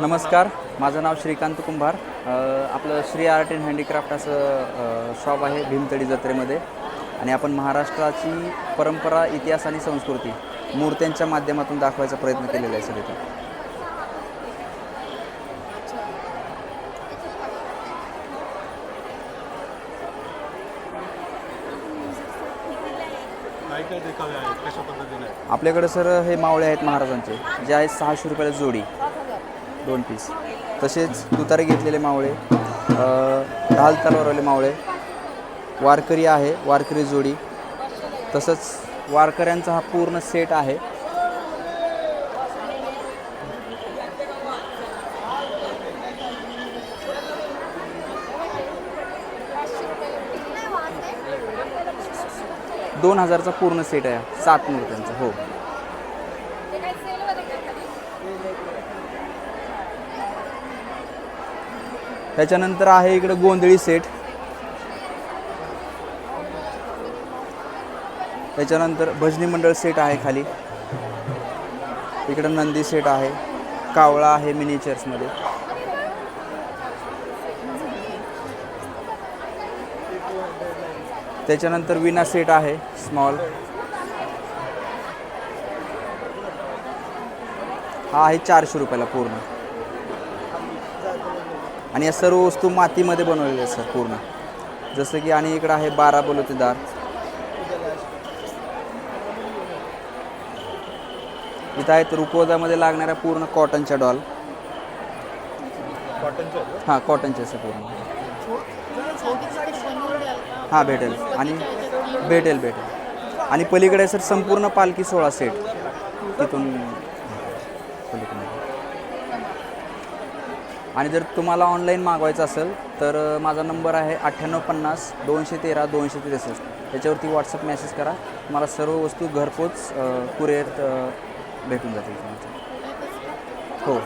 नमस्कार माझं नाव श्रीकांत कुंभार. आपलं श्री आर्ट अँड हँडीक्राफ्ट असं शॉप आहे भीमतडी जत्रेमध्ये. आणि आपण महाराष्ट्राची परंपरा इतिहास आणि संस्कृती मूर्त्यांच्या माध्यमातून दाखवायचा प्रयत्न केलेला आहे सर इथं आपल्याकडे सर हे मावळे आहेत महाराजांचे जे आहेत सहाशे रुपयाला जोडी. दोन पीस तसेच तुतारे घेतलेले मावळे ढाल तलवारवाले मावळे वारकरी आहे वारकरी जोडी. तसंच वारकऱ्यांचा हा पूर्ण सेट आहे. दोन हजारचा पूर्ण सेट आहे. सात मूर्त्यांचा हो. त्याच्यानंतर आहे इकडं गोंधळी सेट. त्याच्यानंतर भजनी मंडळ सेट आहे खाली. इकडं नंदी सेट आहे. कावळा आहे मिनिचर्समध्ये त्याच्यानंतर विना सेट आहे स्मॉल हा आहे चारशे रुपयाला पूर्ण. आणि या सर्व वस्तू मातीमध्ये बनवलेल्या आहेत सर पूर्ण. जसं की आणि इकडं आहे बारा बलुतेदार इथं आहेत रुकोदामध्ये लागणाऱ्या पूर्ण कॉटनच्या डॉल हां कॉटनच्या असं पूर्ण. हां भेटेल. आणि भेटेल भेटेल. आणि पलीकडे सर संपूर्ण पालखी सोळा सेट तिथून पलीकडे आणि जर तुम्हाला ऑनलाईन मागवायचं असेल तर माझा नंबर आहे अठ्ठ्याण्णव पन्नास दोनशे तेरा दोनशे त्रेसष्ट. त्याच्यावरती व्हॉट्सअप मेसेज करा. तुम्हाला सर्व वस्तू घरपोच कुरिअर भेटून जातील. तुमच्या हो.